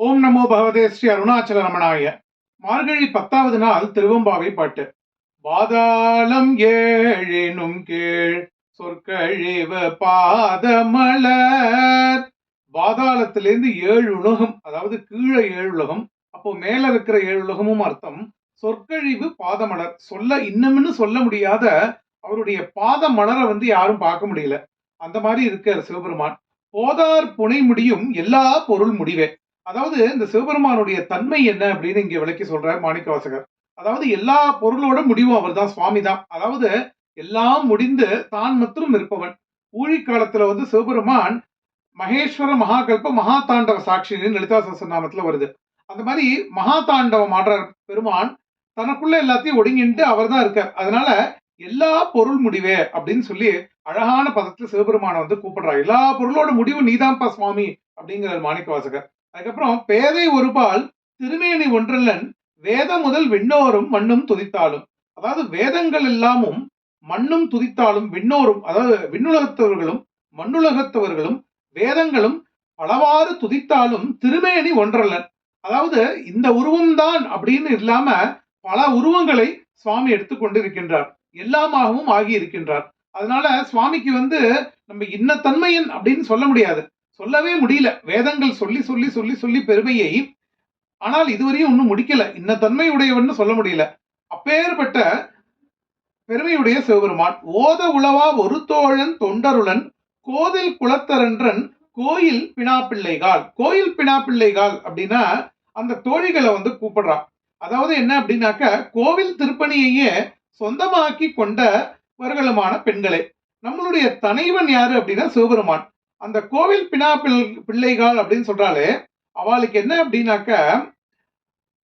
ஓம் நமோ பகவதே ஸ்ரீ அருணாச்சல ரமணாய. மார்கழி பத்தாவது நாள் திருவம்பாவை பாட்டு. பாதாளம் ஏழினும் கீழ் சொற்கழிவு பாதமலர். பாதாளத்திலிருந்து ஏழு உலகம் அதாவது கீழே ஏழு உலகம் அப்போ மேல இருக்கிற ஏழு உலகமும் அர்த்தம். சொற்கழிவு பாதமலர். சொல்ல இன்னமுன்னு சொல்ல முடியாத அவருடைய பாத மலரை வந்து யாரும் பார்க்க முடியல. அந்த மாதிரி இருக்கார் சிவபெருமான். போதார் புனை முடியும் எல்லா பொருள் முடிவே. அதாவது இந்த சிவபெருமானுடைய தன்மை என்ன அப்படின்னு இங்க விளக்கி சொல்றார் மாணிக்கவாசகர். அதாவது எல்லா பொருளோட முடிவும் அவர் தான் சுவாமி தான் அதாவது எல்லாம் முடிந்து தான் மற்றும் இருப்பவன் ஊழி காலத்துல வந்து சிவபெருமான் மகேஸ்வர மகாகல்ப மகா தாண்டவ சாட்சின்னு லலிதா சஹஸ்ரநாமத்துல வருது. அந்த மாதிரி மகா தாண்டவம் ஆடுற பெருமான். தனக்குள்ள எல்லாத்தையும் ஒடுங்கிட்டு அவர் தான் இருக்கார். அதனால எல்லா பொருள் முடிவே அப்படின்னு சொல்லி அழகான பதத்துல சிவபெருமானை வந்து கூப்பிடுறார். எல்லா பொருளோட முடிவு நீதான்ப்பா சுவாமி அப்படிங்கிறார் மாணிக்கவாசகர். அதுக்கப்புறம் பேதை ஒருபால் திருமேனி ஒன்றல்லன் வேதம் முதல் விண்ணோரும் மண்ணும் துதித்தாலும். அதாவது வேதங்கள் எல்லாமும் மண்ணும் துதித்தாலும் விண்ணோரும் அதாவது விண்ணுலகத்தவர்களும் மண்ணுலகத்தவர்களும் வேதங்களும் பலவாறு துதித்தாலும் திருமேனி ஒன்றல்லன். அதாவது இந்த உருவம்தான் அப்படின்னு இல்லாம பல உருவங்களை சுவாமி எடுத்துக்கொண்டு இருக்கின்றார் எல்லாமாகவும் ஆகி இருக்கின்றார் அதனால சுவாமிக்கு வந்து நம்ம இன்ன தன்மையன் அப்படின்னு சொல்ல முடியாது. சொல்லவே முடியல. வேதங்கள் சொல்லி சொல்லி சொல்லி சொல்லி பெருமையை ஆனால் இதுவரையும் ஒன்றும் முடிக்கல. இன்ன தன்மை உடையவன் சொல்ல முடியல. அப்பேற்பட்ட பெருமையுடைய சிவபெருமான் ஓத உளவா ஒரு தோழன் தொண்டருளன் கோதில் குளத்தரன்றன் கோயில் பினாப்பிள்ளைகால் கோயில் பினாப்பிள்ளைகால் அப்படின்னா அந்த தோழிகளை வந்து கூப்பிடுறான். அதாவது என்ன அப்படின்னாக்க கோவில் திருப்பணியையே சொந்தமாக்கி கொண்டவர்களுமான பெண்களே. நம்மளுடைய தனைவன் யாரு அப்படின்னா சிவபெருமான். அந்த கோவில் பினா பிள்ளைகள் அப்படின்னு சொல்றாலே அவளுக்கு என்ன அப்படின்னாக்க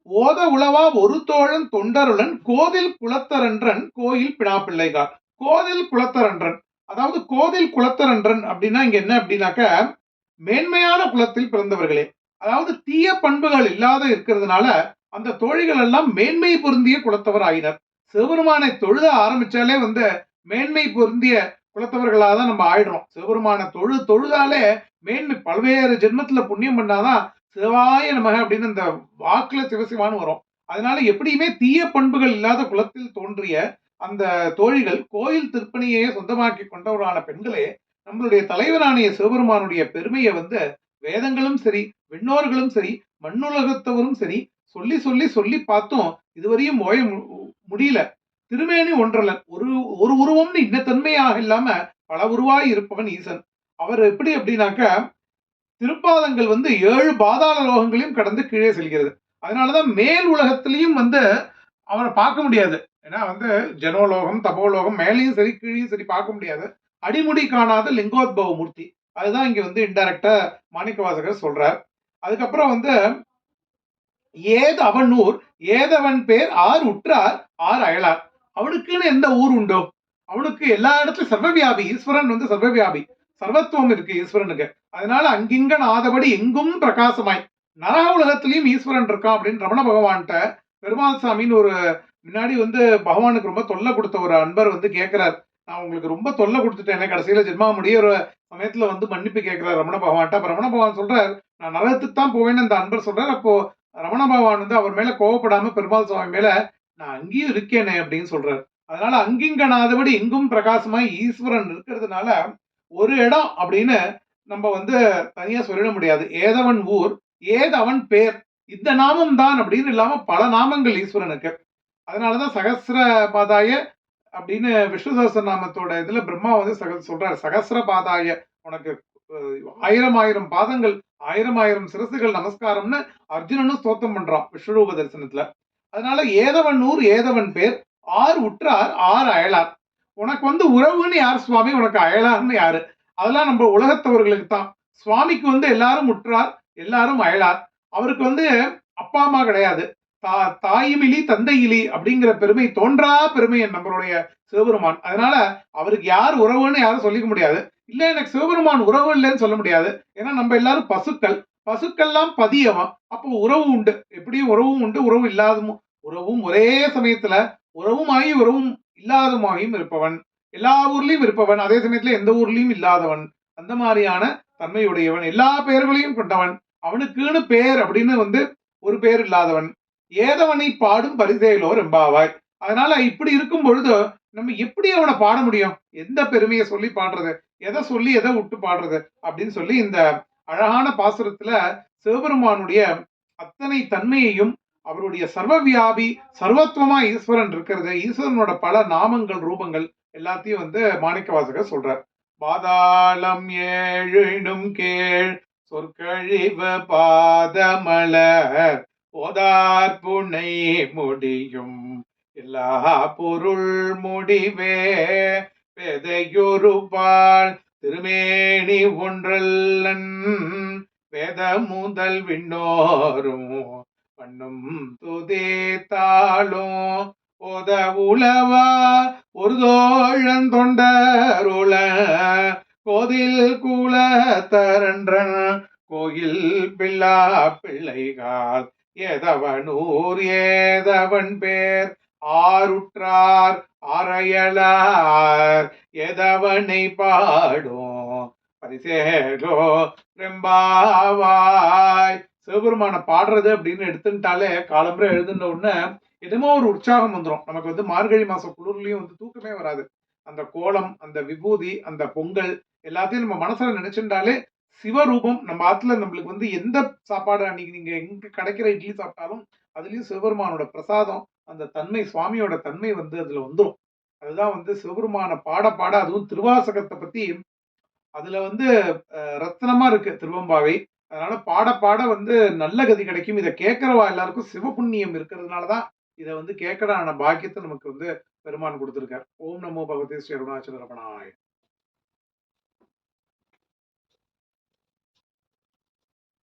ஓத உளவா ஒரு தோழன் தொண்டருடன் கோதில் குளத்தரன்றன் கோயில் பினா கோதில் குளத்தரன்றன் அதாவது கோதில் குளத்தரன்றன் அப்படின்னா இங்க என்ன அப்படின்னாக்க மேன்மையான குலத்தில் பிறந்தவர்களே. அதாவது தீய பண்புகள் இல்லாத இருக்கிறதுனால அந்த தோழிகள் எல்லாம் மேன்மை பொருந்திய குலத்தவர் ஆகினர் சிவபெருமானை தொழுத ஆரம்பிச்சாலே வந்து மேன்மை பொருந்திய குலத்தவர்களாக தான் நம்ம ஆயிடுறோம். சிவபெருமான தொழு தொழுதாலே மேன்மை பல்வேறு ஜென்மத்தில் புண்ணியம் பண்ணாதான் சிவாய நமக அப்படின்னு அந்த வாக்குல சிவசிவான்னு வரும். அதனால எப்படியுமே தீய பண்புகள் இல்லாத குலத்தில் தோன்றிய அந்த தோழிகள் கோயில் திருப்பணியை சொந்தமாக்கி கொண்டவரான பெண்களே நம்மளுடைய தலைவரானிய சிவபெருமானுடைய பெருமையை வந்து வேதங்களும் சரி விண்ணோர்களும் சரி மண்ணுலகத்தவரும் சரி சொல்லி சொல்லி சொல்லி பார்த்தோம் இதுவரையும் ஓய முடியல. திருமேனி ஒன்றலன் ஒரு ஒரு உருவம்னு இன்னத்தன்மையாக இல்லாம பல உருவாய் இருப்பவன் ஈசன். அவர் எப்படி அப்படின்னாக்க திருப்பாதங்கள் வந்து ஏழு பாதாள லோகங்களையும் கடந்து கீழே செல்கிறது. அதனாலதான் மேல் உலகத்திலையும் வந்து அவரை பார்க்க முடியாது. ஏன்னா வந்து ஜனோலோகம் தபோலோகம் மேலேயும் சரி கீழையும் சரி பார்க்க முடியாது. அடிமுடி காணாத லிங்கோத்பவ மூர்த்தி அதுதான் இங்க வந்து இன்டைரக்டா மாணிக்கவாசகர் சொல்றார். அதுக்கப்புறம் வந்து ஏது அவன் ஊர் ஏதவன் பேர் ஆர் உற்றார் ஆர் அயலார். அவனுக்குன்னு எந்த ஊர் உண்டோ அவனுக்கு எல்லா இடத்துலயும் சர்வவியாபி ஈஸ்வரன் வந்து சர்வவியாபி. சர்வத்துவம் இருக்கு ஈஸ்வரனுக்கு. அதனால அங்கிங்க ஆதபடி எங்கும் பிரகாசமாய் நரக உலகத்திலையும் ஈஸ்வரன் இருக்கான் அப்படின்னு ரமண பகவான்கிட்ட பெருமாள் சாமின்னு ஒரு முன்னாடி வந்து பகவானுக்கு ரொம்ப தொல்லை கொடுத்த ஒரு அன்பர் வந்து கேட்கிறார் நான் உங்களுக்கு ரொம்ப தொல்லை கொடுத்துட்டேன் கடைசியில ஜென்மா முடிய ஒரு சமயத்துல வந்து மன்னிப்பு கேட்கிறார் ரமண பகவான்கிட்ட. அப்ப ரமண பகவான் சொல்றார் நான் நரகத்துக்கு தான் போவேன்னு அந்த அன்பர் சொல்றார். அப்போ ரமண பகவான் வந்து அவர் மேல கோவப்படாம பெருமாள் சுவாமி மேல நான் அங்கேயும் இருக்கேனே அப்படின்னு சொல்றாரு. அதனால அங்கிங்கனாதபடி இங்கும் பிரகாசமாய் ஈஸ்வரன் இருக்கிறதுனால ஒரு இடம் அப்படின்னு நம்ம வந்து தனியா சொல்லிட முடியாது. ஏதவன் ஊர் ஏதவன் பேர் இந்த நாமம் தான் அப்படின்னு இல்லாம பல நாமங்கள் ஈஸ்வரனுக்கு. அதனாலதான் சகசிர பாதாய அப்படின்னு விஷ்ணு சகசர நாமத்தோட இதுல பிரம்மா வந்து சக சொல்றாரு. சகசிர பாதாய உனக்கு ஆயிரம் ஆயிரம் பாதங்கள் ஆயிரம் ஆயிரம் சிரசுகள் நமஸ்காரம்னு அர்ஜுனனும் ஸ்தோத்தம் பண்றான் விஸ்வரூப தரிசனத்துல. அதனால ஏதவன் ஊர் ஏதவன் பேர். ஆர் உற்றார் ஆர் அயலார். உனக்கு வந்து உறவுன்னு யார் சுவாமி? உனக்கு அயலார்னு யாரு? அதெல்லாம் நம்ம உலகத்தவர்களுக்கு தான். சுவாமிக்கு வந்து எல்லாரும் உற்றார் எல்லாரும் அயலார். அவருக்கு வந்து அப்பா அம்மா கிடையாது. தா தாயுமிலி தந்தையிலி அப்படிங்கிற பெருமை தோன்றா பெருமை நம்மளுடைய சிவபெருமான். அதனால அவருக்கு யார் உறவுன்னு யாரும் சொல்லிக்க முடியாது. இல்லை எனக்கு சிவபெருமான் உறவு இல்லைன்னு சொல்ல முடியாது. ஏன்னா நம்ம எல்லாரும் பசுக்கள். பசுக்கள்லாம் பதியவன் அப்போ உறவு உண்டு. எப்படியும் உறவும் உண்டு உறவு இல்லாதமும் உறவும் ஒரே சமயத்துல உறவுமாகி உறவும் இல்லாதமாகியும் இருப்பவன். எல்லா ஊர்லயும் இருப்பவன் அதே சமயத்துல எந்த ஊர்லயும் இல்லாதவன். அந்த மாதிரியான தன்மையுடையவன். எல்லா பெயர்களையும் கொண்டவன். அவனுக்குன்னு பேர் அப்படின்னு வந்து ஒரு பேர் இல்லாதவன். ஏதவனை பாடும் பரிதேலோ ரெம்பாவாய் அதனால இப்படி இருக்கும் பொழுது நம்ம எப்படி அவனை பாட முடியும்? எந்த பெருமையை சொல்லி பாடுறது? எதை சொல்லி எதை விட்டு பாடுறது? அப்படின்னு சொல்லி இந்த அழகான பாசுரத்துல சிவபெருமானுடைய அத்தனை தன்மையையும் அவருடைய சர்வவியாபி சர்வத்துவமா ஈஸ்வரன் இருக்கிறது ஈஸ்வரனோட பல நாமங்கள் ரூபங்கள் எல்லாத்தையும் வந்து மாணிக்க வாசகர் சொல்றார். பாதாளம் ஏழும் கேள் சொற்கழிவு பாதமலர் போதார் புனை முடியும் எல்லா பொருள் முடிவே பெதையொரு பால் திருமேனி ஒன்றல்லன் வேத முதல் விண்ணோரும் பண்ணும் துதேத்தாலும் ஓத உளவா ஒரு தோழன் தொண்டருள கோதில் கூல தரன்றன் கோயில் பிள்ளா பிள்ளைகால் ஏதவனூர் ஏதவன் பேர் ஆருற்றார் அறையலார் எதவனை பாடும்? பரிசேலோ ரெம்பாவாய் சிவபெருமான பாடுறது அப்படின்னு எடுத்துட்டாலே காலம்புரை எழுதுன உடனே என்னமோ ஒரு உற்சாகம் வந்துடும் நமக்கு வந்து மார்கழி மாசம் குளிர்லையும் வந்து தூக்கமே வராது. அந்த கோலம் அந்த விபூதி அந்த பொங்கல் எல்லாத்தையும் நம்ம மனசுல நினைச்சுட்டாலே சிவரூபம். நம்ம ஆத்துல நம்மளுக்கு வந்து எந்த சாப்பாடு அன்னைக்கு நீங்க எங்க கிடைக்கிற இட்லி சாப்பிட்டாலும் அதுலயும் சிவபெருமானோட பிரசாதம் அந்த தன்மை சுவாமியோட தன்மை வந்து அதுல வந்துடும் அதுதான் வந்து சிவபெருமான பாட பாட அதுவும் திருவாசகத்தை பத்தி அதுல வந்து அஹ், இருக்கு திருவம்பாவை. அதனால பாட பாட வந்து நல்ல கதி கிடைக்கும். இதை கேட்கறவா எல்லாருக்கும் சிவபுண்ணியம் இருக்கிறதுனாலதான் இதை வந்து கேட்கறான பாக்கியத்தை நமக்கு வந்து பெருமான் கொடுத்திருக்கார். ஓம் நமோ பகவதே ஸ்ரீ அருணாச்சல ரமணாய.